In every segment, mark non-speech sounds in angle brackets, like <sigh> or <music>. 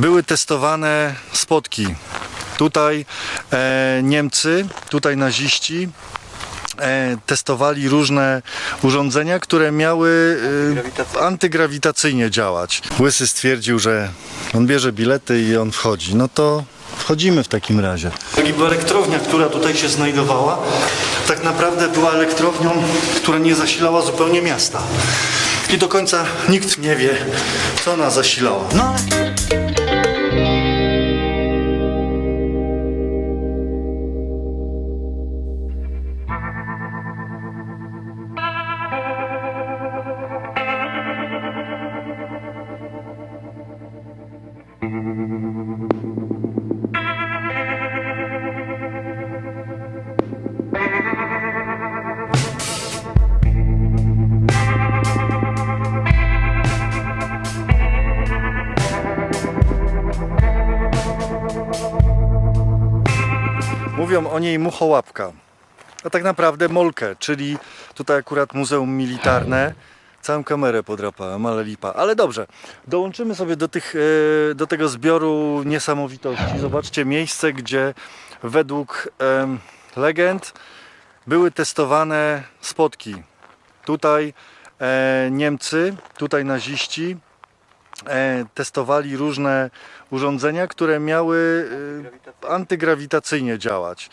były testowane spotki. Tutaj e, Niemcy, tutaj naziści e, testowali różne urządzenia, które miały e, antygrawitacyjnie działać. Łysy stwierdził, że on bierze bilety i on wchodzi. No to wchodzimy w takim razie. Bo elektrownia, która tutaj się znajdowała, tak naprawdę była elektrownią, która nie zasilała zupełnie miasta. I do końca nikt nie wie, co ona zasilała. No ale o niej muchołapka. A tak naprawdę molkę, czyli tutaj akurat Muzeum Militarne. Całą kamerę podrapałem, ale lipa. Ale dobrze, dołączymy sobie do, tych, e, do tego zbioru niesamowitości. Zobaczcie miejsce, gdzie według legend były testowane spotki. Tutaj e, Niemcy, tutaj naziści testowali różne urządzenia, które miały e, antygrawitacyjnie działać.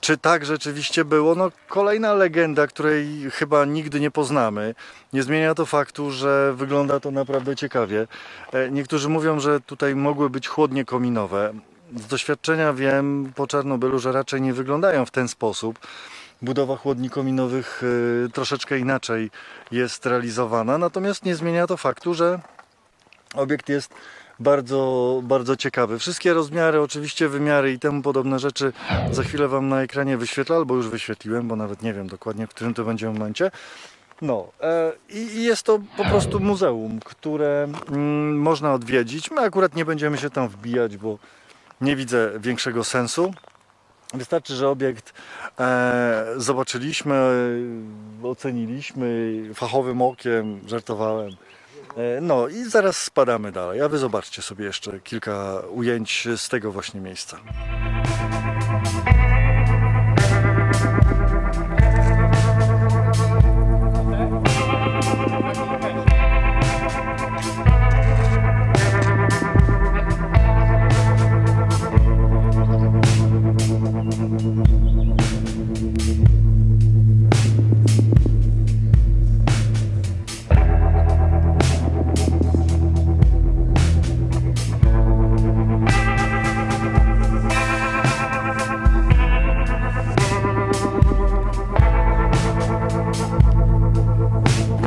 Czy tak rzeczywiście było? No, kolejna legenda, której chyba nigdy nie poznamy. Nie zmienia to faktu, że wygląda to naprawdę ciekawie. E, Niektórzy mówią, że tutaj mogły być chłodnie kominowe. Z doświadczenia wiem po Czarnobylu, że raczej nie wyglądają w ten sposób. Budowa chłodni kominowych e, troszeczkę inaczej jest realizowana, natomiast nie zmienia to faktu, że obiekt jest bardzo, bardzo ciekawy. Wszystkie rozmiary, oczywiście wymiary i temu podobne rzeczy za chwilę Wam na ekranie wyświetlę, albo już wyświetliłem, bo nawet nie wiem dokładnie, w którym to będzie momencie. No e, i jest to po prostu muzeum, które mm, można odwiedzić. My akurat nie będziemy się tam wbijać, bo nie widzę większego sensu. Wystarczy, że obiekt e, zobaczyliśmy, oceniliśmy fachowym okiem, żartowałem. E, No i zaraz spadamy dalej, a wy zobaczcie sobie jeszcze kilka ujęć z tego właśnie miejsca.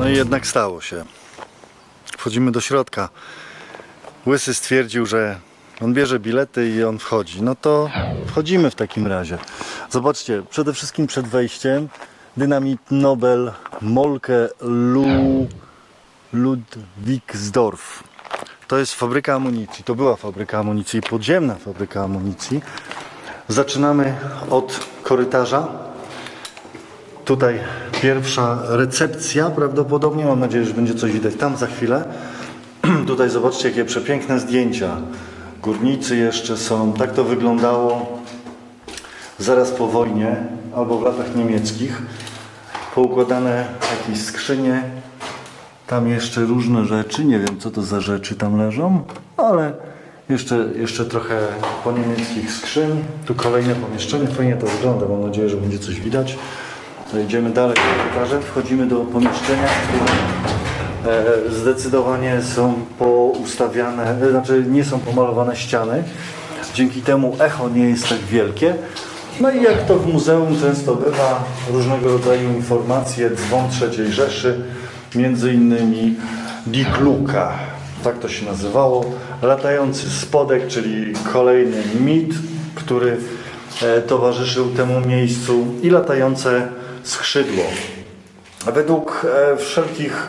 No i jednak stało się. Wchodzimy do środka. Łysy stwierdził, że on bierze bilety i on wchodzi. No to wchodzimy w takim razie. Zobaczcie, przede wszystkim przed wejściem dynamit Nobel Molke Lu Ludwigsdorf. To jest fabryka amunicji. To była fabryka amunicji, podziemna fabryka amunicji. Zaczynamy od korytarza. Tutaj pierwsza recepcja prawdopodobnie. Mam nadzieję, że będzie coś widać tam za chwilę. <clears throat> Tutaj zobaczcie, jakie przepiękne zdjęcia. Górnicy jeszcze są. Tak to wyglądało zaraz po wojnie albo w latach niemieckich. Poukładane jakieś skrzynie. Tam jeszcze różne rzeczy. Nie wiem, co to za rzeczy tam leżą, ale jeszcze, jeszcze trochę po niemieckich skrzyń. Tu kolejne pomieszczenie. Fajnie to wygląda. Mam nadzieję, że będzie coś widać. To idziemy dalej korytarzem, wchodzimy do pomieszczenia, w którym e, zdecydowanie są poustawiane, e, znaczy nie są pomalowane ściany. Dzięki temu echo nie jest tak wielkie. No i jak to w muzeum często bywa, różnego rodzaju informacje, dzwon III Rzeszy, między innymi Die Glucka, tak to się nazywało, latający spodek, czyli kolejny mit, który e, towarzyszył temu miejscu i latające skrzydło. Według e, wszelkich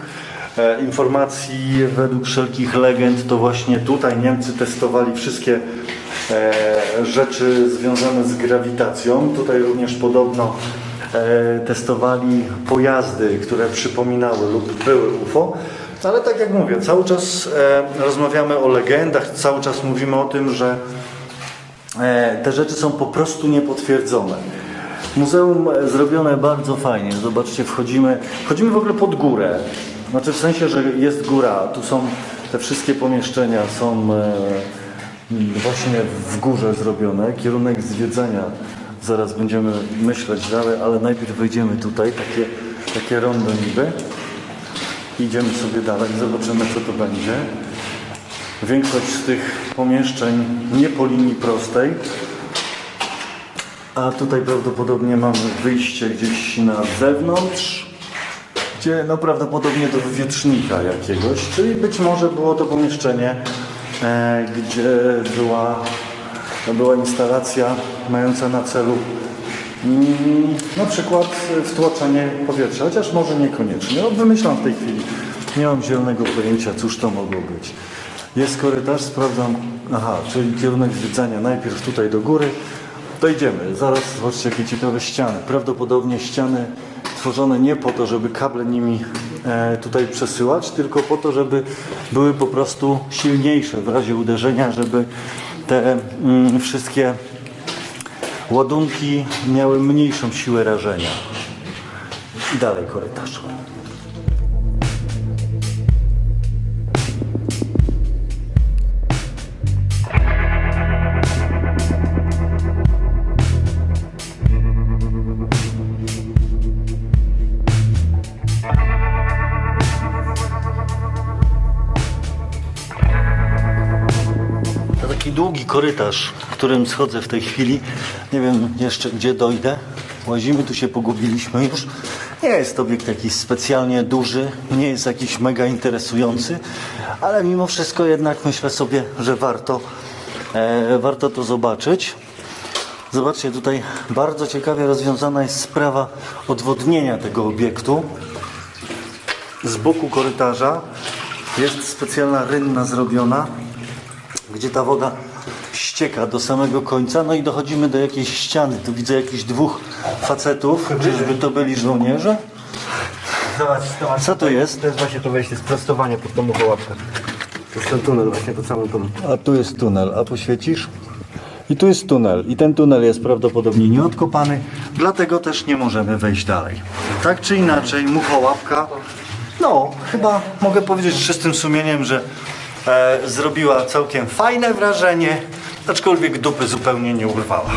e, informacji, według wszelkich legend, to właśnie tutaj Niemcy testowali wszystkie e, rzeczy związane z grawitacją. Tutaj również podobno testowali pojazdy, które przypominały lub były UFO. Ale tak jak mówię, cały czas rozmawiamy o legendach, cały czas mówimy o tym, że te rzeczy są po prostu niepotwierdzone. Muzeum e, zrobione bardzo fajnie. Zobaczcie, wchodzimy, wchodzimy w ogóle pod górę. Znaczy w sensie, że jest góra, tu są te wszystkie pomieszczenia są e, właśnie w górze zrobione. Kierunek zwiedzania zaraz będziemy myśleć dalej, ale najpierw wejdziemy tutaj, takie, takie rondo niby. Idziemy sobie dalej, zobaczymy co to będzie. Większość z tych pomieszczeń nie po linii prostej, a tutaj prawdopodobnie mamy wyjście gdzieś na zewnątrz, gdzie no prawdopodobnie do wietrznika jakiegoś, czyli być może było to pomieszczenie, e, gdzie była, była instalacja mająca na celu mm, na przykład wtłaczanie powietrza, chociaż może niekoniecznie. No, wymyślam w tej chwili. Nie mam zielonego pojęcia, cóż to mogło być. Jest korytarz, sprawdzam. Aha, czyli kierunek zwiedzania najpierw tutaj do góry. Dojdziemy. Zaraz zobaczcie jakie ciekawe ściany. Prawdopodobnie ściany tworzone nie po to, żeby kable nimi e, tutaj przesyłać, tylko po to, żeby były po prostu silniejsze w razie uderzenia, żeby te mm, wszystkie ładunki miały mniejszą siłę rażenia. I dalej korytarz. Długi korytarz, którym schodzę w tej chwili. Nie wiem jeszcze gdzie dojdę. Łazimy, tu się pogubiliśmy już. Nie jest to obiekt jakiś specjalnie duży, nie jest jakiś mega interesujący, ale mimo wszystko jednak myślę sobie, że warto, e, warto to zobaczyć. Zobaczcie, tutaj bardzo ciekawie rozwiązana jest sprawa odwodnienia tego obiektu. Z boku korytarza jest specjalna rynna zrobiona, gdzie ta woda ścieka do samego końca, no i dochodzimy do jakiejś ściany. Tu widzę jakichś dwóch facetów, czyżby to byli żołnierze? Zobacz, zobacz. Co to jest? To jest właśnie to wejście, sprostowanie pod tą muchołapkę. To jest ten tunel właśnie pod samym tą. A tu jest tunel, a poświecisz? I tu jest tunel. I ten tunel jest prawdopodobnie nieodkopany, dlatego też nie możemy wejść dalej. Tak czy inaczej, muchołapka, no, chyba mogę powiedzieć z czystym sumieniem, że e, zrobiła całkiem fajne wrażenie, aczkolwiek dupy zupełnie nie urwała.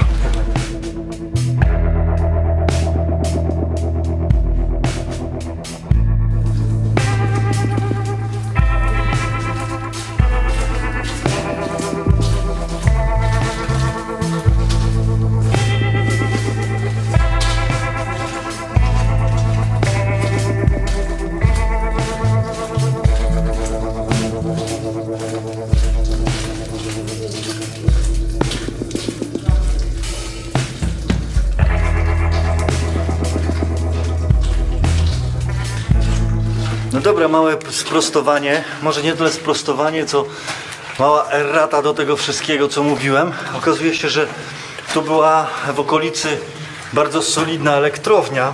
Dobra, małe sprostowanie. Może nie tyle sprostowanie, co mała errata do tego wszystkiego, co mówiłem. Okazuje się, że tu była w okolicy bardzo solidna elektrownia.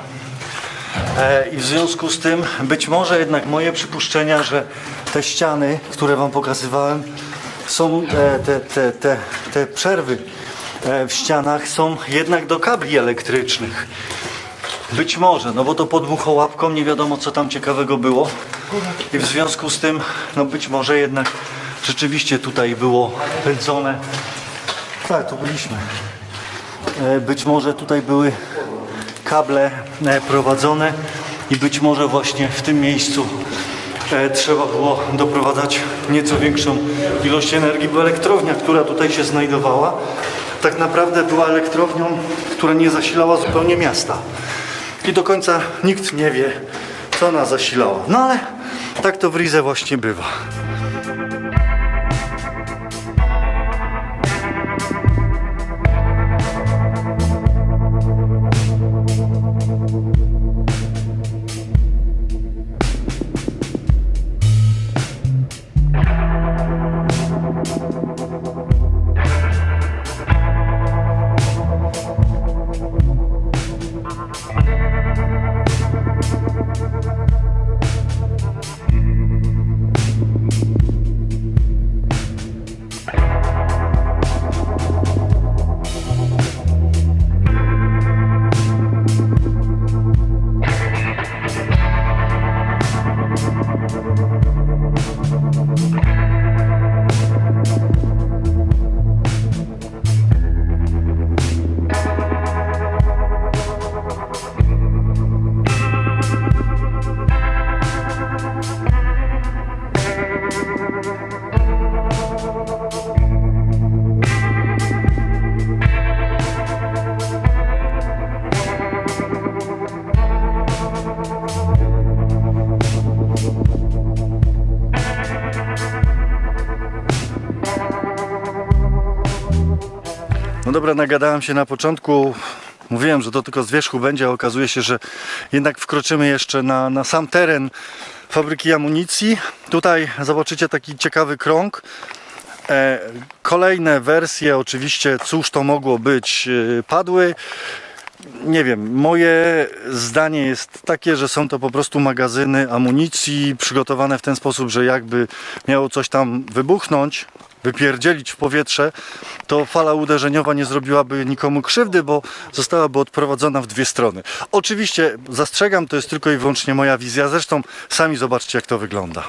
E, I w związku z tym być może jednak moje przypuszczenia, że te ściany, które Wam pokazywałem, są e, te, te, te, te przerwy e, w ścianach są jednak do kabli elektrycznych. Być może, no bo to pod muchołapką nie wiadomo co tam ciekawego było. I w związku z tym, no być może jednak rzeczywiście tutaj było pędzone. Tak, tu byliśmy. E, Być może tutaj były kable e, prowadzone i być może właśnie w tym miejscu e, trzeba było doprowadzać nieco większą ilość energii, bo elektrownia, która tutaj się znajdowała, tak naprawdę była elektrownią, która nie zasilała zupełnie miasta i do końca nikt nie wie, co nas zasilało. No ale tak to w Rize właśnie bywa. Dobra, nagadałem się na początku. Mówiłem, że to tylko z wierzchu będzie, a okazuje się, że jednak wkroczymy jeszcze na, na sam teren fabryki amunicji. Tutaj zobaczycie taki ciekawy krąg. E, kolejne wersje, oczywiście, cóż to mogło być, e, padły. Nie wiem, moje zdanie jest takie, że są to po prostu magazyny amunicji przygotowane w ten sposób, że jakby miało coś tam wybuchnąć, wypierdzielić w powietrze, to fala uderzeniowa nie zrobiłaby nikomu krzywdy, bo zostałaby odprowadzona w dwie strony. Oczywiście zastrzegam, to jest tylko i wyłącznie moja wizja, zresztą sami zobaczcie jak to wygląda.